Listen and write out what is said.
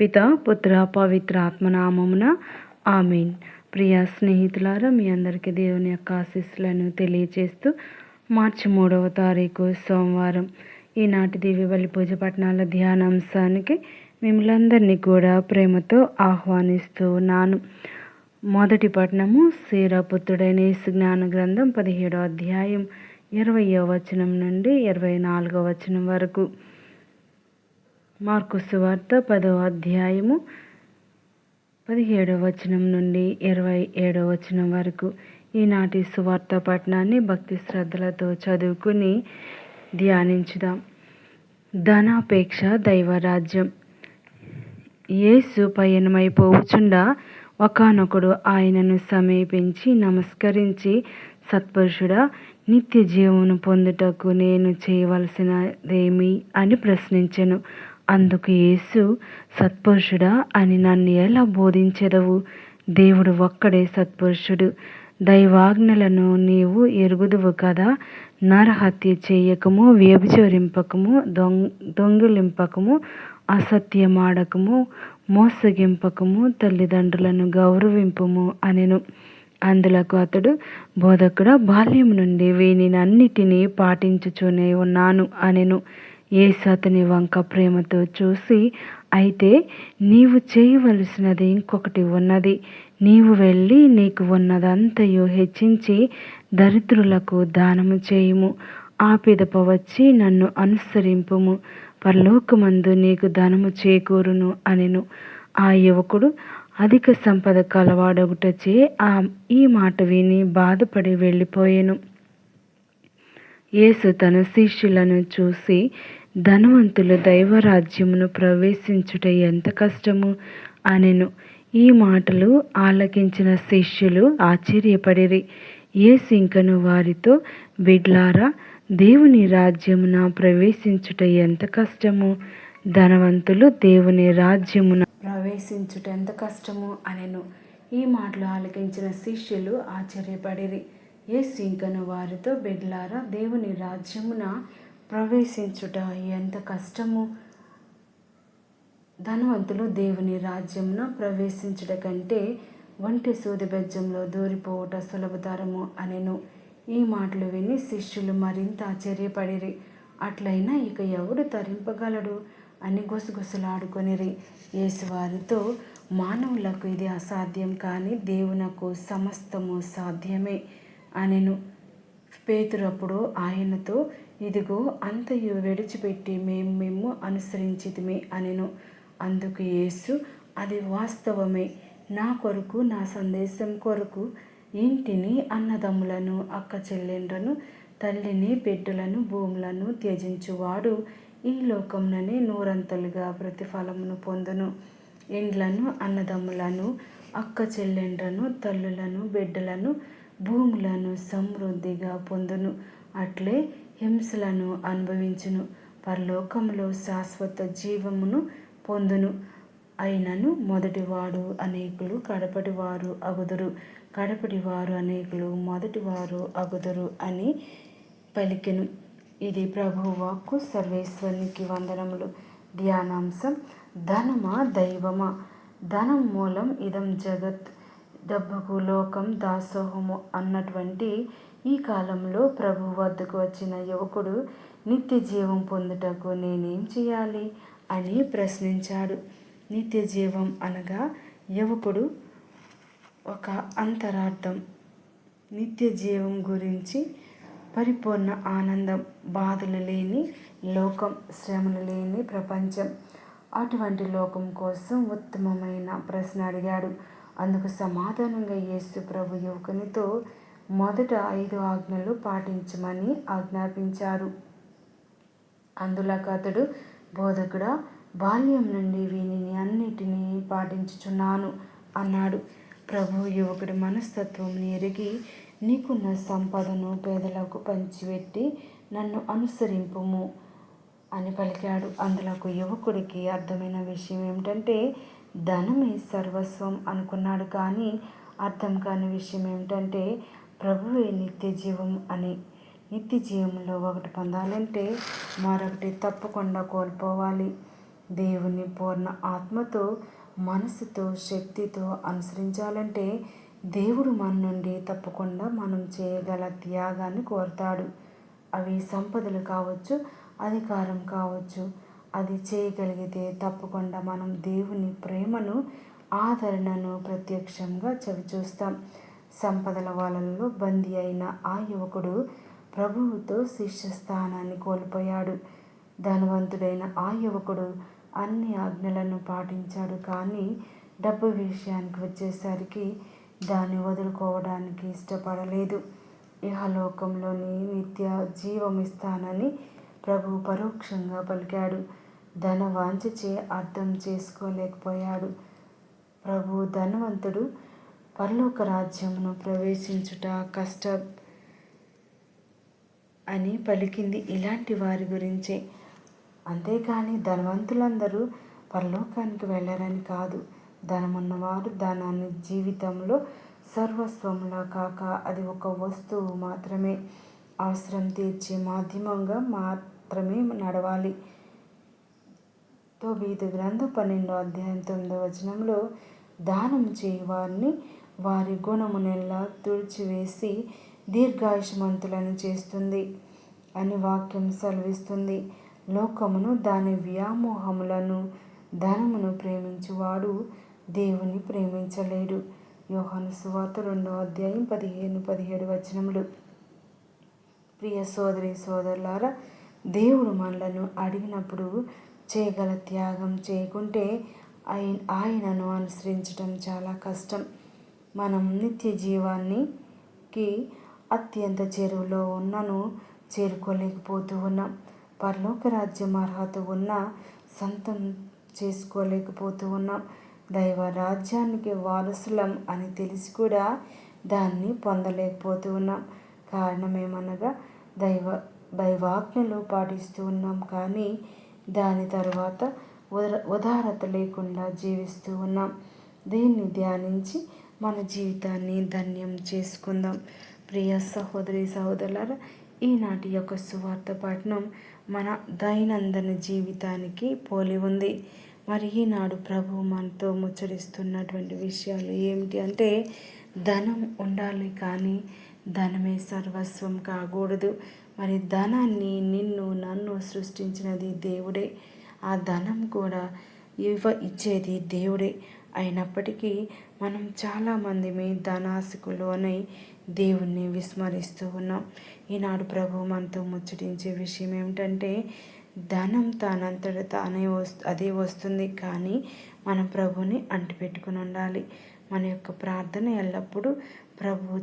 పిత పుత్ర పవిత్ర ఆత్మనామమున ఆమెన్. ప్రియ స్నేహితులారా మీ అందరికీ దేవుని యొక్క ఆశీస్సులను తెలియజేస్తూ మార్చి మూడవ తారీఖు సోమవారం ఈనాటి దివ్య బలి పూజ పట్టణాల ధ్యానాంశానికి మిమ్మల్ందరినీ కూడా ప్రేమతో ఆహ్వానిస్తూ ఉన్నాను. మొదటి పట్టణము సీరాపుత్రుడైన జ్ఞాన గ్రంథం పదిహేడో అధ్యాయం ఇరవయో వచనం నుండి ఇరవై నాలుగో వచనం వరకు. మార్కు సువార్త పదవ అధ్యాయము పదిహేడవ వచనం నుండి ఇరవై ఏడవ వచనం వరకు. ఈనాటి సువార్త పట్టణాన్ని భక్తి శ్రద్ధలతో చదువుకుని ధ్యానించుదాం. ధనాపేక్ష దైవరాజ్యం. యేసు పయనమైపోవచుండా ఒకనొకడు ఆయనను సమీపించి నమస్కరించి సత్పురుషుడా నిత్య జీవమును పొందుటకు నేను చేయవలసినదేమి? అని ప్రశ్నించెను. అందుకు యేసు సత్పురుషుడా అని నన్ను ఎలా బోధించెదవు? దేవుడు ఒక్కడే సత్పురుషుడు. దైవాజ్ఞలను నీవు ఎరుగుదువు కదా? నరహత్య చేయకము వ్యభిచరింపకము దొంగ దొంగిలింపకము అసత్యమాడకము మోసగింపకము తల్లిదండ్రులను గౌరవింపము అనెను. అందులకు అతడు బోధకుడ బాల్యం నుండి వీనినన్నిటినీ పాటించుచునే ఉన్నాను అనెను. యేసు అతని వంక ప్రేమతో చూసి అయితే నీవు చేయవలసినది ఇంకొకటి ఉన్నది. నీవు వెళ్ళి నీకు ఉన్నదంతయు హెచ్చించి దరిద్రులకు దానము చేయుము. ఆ పిదప వచ్చి నన్ను అనుసరింపుము. పరలోకమందు నీకు ధనము చేకూరును అనెను. ఆ యువకుడు అధిక సంపద కలవాడొకటచే ఆ ఈ మాట విని బాధపడి వెళ్ళిపోయాను. యేసు తన శిష్యులను చూసి ధనవంతులు దైవరాజ్యమును ప్రవేశించుట ఎంత కష్టము అనెను. ఈ మాటలు ఆలకించిన శిష్యులు ఆశ్చర్యపడిరి. యేసు ఇంకను వారితో బిడ్లారా దేవుని రాజ్యమున ప్రవేశించుట ఎంత కష్టము? ధనవంతులు దేవుని రాజ్యమున ప్రవేశించుట ఎంత కష్టము అనెను. ఈ మాటలు ఆలకించిన శిష్యులు ఆశ్చర్యపడిరి. యేసు ఇంకను వారితో బిడ్లారా దేవుని రాజ్యమున ప్రవేశించుట ఎంత కష్టము. ధనవంతులు దేవుని రాజ్యమున ప్రవేశించుట కంటే వంటి సూది బెజ్జంలో దూరిపోవుట సులభతరము అనెను. ఈ మాటలు విని శిష్యులు మరింత ఆశ్చర్యపడిరి. అట్లయినా ఇక ఎవడు తరింపగలడు? అని గుసగుసలాడుకొనిరి. యేసువారితో మానవులకు ఇది అసాధ్యం కానీ దేవునకు సమస్తము సాధ్యమే అనెను. పేతురప్పుడు ఆయనతో ఇదిగో అంతయు విడిచిపెట్టి మేము మేము అనుసరించితిమి అనెను. అందుకు యేసు అది వాస్తవమే. నా కొరకు నా సందేశం కొరకు ఇంటిని అన్నదమ్ములను అక్క చెల్లెండ్రను తల్లిని బిడ్డలను భూములను త్యజించువాడు. ఈ లోకంలోనే నూరంతలుగా ప్రతిఫలమును పొందును. ఇండ్లను అన్నదమ్ములను అక్క చెల్లెండ్రను తల్లులను బిడ్డలను భూములను సమృద్ధిగా పొందును. అట్లే హింసలను అనుభవించును. పరలోకంలో శాశ్వత జీవమును పొందును. అయినను మొదటివాడు అనేకులు కడపటివారు అగుదురు. కడపటివారు అనేకులు మొదటివారు అగుదురు అని పలికెను. ఇది ప్రభు వాక్కు సర్వేశ్వరునికి వందనములు. ధ్యానాంశం ధనమా దైవమా? ధనం మూలం ఇదం జగత్. డబ్బుకు లోకం దాసోహము అన్నటువంటి ఈ కాలంలో ప్రభు వద్దకు వచ్చిన యువకుడు నిత్య జీవం పొందుటకు నేనేం చేయాలి అని ప్రశ్నించాడు. నిత్య జీవం అనగా యువకుడు ఒక అంతరార్థం నిత్య జీవం గురించి పరిపూర్ణ ఆనందం బాధలు లేని లోకం శ్రమలు లేని ప్రపంచం. అటువంటి లోకం కోసం ఉత్తమమైన ప్రశ్న అడిగాడు. అందుకు సమాధానంగా యేసు ప్రభు యువకునితో మొదట ఐదు ఆజ్ఞలు పాటించమని ఆజ్ఞాపించారు. అందులో అతడు బోధకుడా బాల్యం నుండి వీనిని అన్నిటినీ పాటించుచున్నాను అన్నాడు. ప్రభు యువకుడి మనస్తత్వం ఎరిగి నీకున్న సంపదను పేదలకు పంచిపెట్టి నన్ను అనుసరింపుము అని పలికాడు. అందులో యువకుడికి అర్థమైన విషయం ఏమిటంటే ధనమే సర్వస్వం అనుకున్నాడు కానీ అర్థం కాని విషయం ఏమిటంటే ప్రభువే నిత్య జీవం అని? నిత్య జీవంలో ఒకటి పొందాలంటే మరొకటి తప్పకుండా కోల్పోవాలి. దేవుని పూర్ణ ఆత్మతో మనసుతో శక్తితో అనుసరించాలంటే దేవుడు మన నుండి తప్పకుండా మనం చేయగల త్యాగాన్ని కోరుతాడు. అవి సంపదలు కావచ్చు అధికారం కావచ్చు. అది చేయగలిగితే తప్పకుండా మనం దేవుని ప్రేమను ఆదరణను ప్రత్యక్షంగా చవిచూస్తాం. సంపదల వాళ్ళల్లో బందీ అయిన ఆ యువకుడు ప్రభువుతో శిష్య స్థానాన్ని కోల్పోయాడు. ధనవంతుడైన ఆ యువకుడు అన్ని ఆజ్ఞలను పాటించాడు కానీ డబ్బు విషయానికి వచ్చేసరికి దాన్ని వదులుకోవడానికి ఇష్టపడలేదు. ఇహలోకంలోని నిత్య జీవమిస్తానని ప్రభు పరోక్షంగా పలికాడు. ధన వాంఛచే అర్థం చేసుకోలేకపోయాడు. ప్రభు ధనవంతుడు పరలోక రాజ్యమును ప్రవేశించుట కష్టం అని పలికింది. ఇలాంటి వారి గురించే. అంతేకాని ధనవంతులందరూ పరలోకానికి వెళ్ళరని కాదు. ధనమున్నవారు ధనాన్ని జీవితంలో సర్వస్వంలా కాక అది ఒక వస్తువు మాత్రమే. అవసరం తీర్చే మాధ్యమంగా మాత్రమే నడవాలి. తోబీదు గ్రంథం పన్నెండో అధ్యాయం తొమ్మిదో వచనంలో దానం చేయవారిని వారి గుణమునెల్లా తుడిచివేసి దీర్ఘాయుష్మంతులను చేస్తుంది అని వాక్యం సెలవిస్తుంది. లోకమును దాని వ్యామోహములను ధనమును ప్రేమించువాడు దేవుని ప్రేమించలేడు. యోహాను సువార్త రెండో అధ్యాయం పదిహేను పదిహేడు వచనములు. ప్రియ సోదరి సోదరులారా దేవుడు మనలను అడిగినప్పుడు చేయగల త్యాగం చేయకుంటే ఆయన ఆయనను అనుసరించడం చాలా కష్టం. మనం నిత్య జీవానికి అత్యంత చెరువులో ఉన్నను చేరుకోలేకపోతూ ఉన్నాం. పరలోక రాజ్యం అర్హత ఉన్న సొంతం చేసుకోలేకపోతూ ఉన్నాం. దైవ రాజ్యానికి వారసులం అని తెలిసి కూడా దాన్ని పొందలేకపోతూ ఉన్నాం. కారణం ఏమనగా దైవ దైవాజ్ఞలు పాటిస్తూ ఉన్నాం కానీ దాని తర్వాత ఉద ఉదారత లేకుండా జీవిస్తూ ఉన్నాం. దీన్ని ధ్యానించి మన జీవితాన్ని ధన్యం చేసుకుందాం. ప్రియ సహోదరి సహోదరులారా ఈనాటి యొక్క సువార్త పఠనం మన దైనందిన జీవితానికి పోలి ఉంది. మరి ఈనాడు ప్రభు మనతో ముచ్చరిస్తున్నటువంటి విషయాలు ఏమిటి అంటే ధనం ఉండాలి కానీ ధనమే సర్వస్వం కాకూడదు. మరి ధనాన్ని నిన్ను నన్ను సృష్టించినది దేవుడే. ఆ ధనం కూడా ఇవ్వ ఇచ్చేది దేవుడే. అయినప్పటికీ మనం చాలామందిమి ధనాశకులోనై దేవుణ్ణి విస్మరిస్తూ ఉన్నాం. ఈనాడు ప్రభు మనతో ముచ్చటించే విషయం ఏమిటంటే ధనం తానంతట తానే వస్తు అదే వస్తుంది కానీ మన ప్రభుని అంటిపెట్టుకుని ఉండాలి. మన యొక్క ప్రార్థన ఎల్లప్పుడూ ప్రభు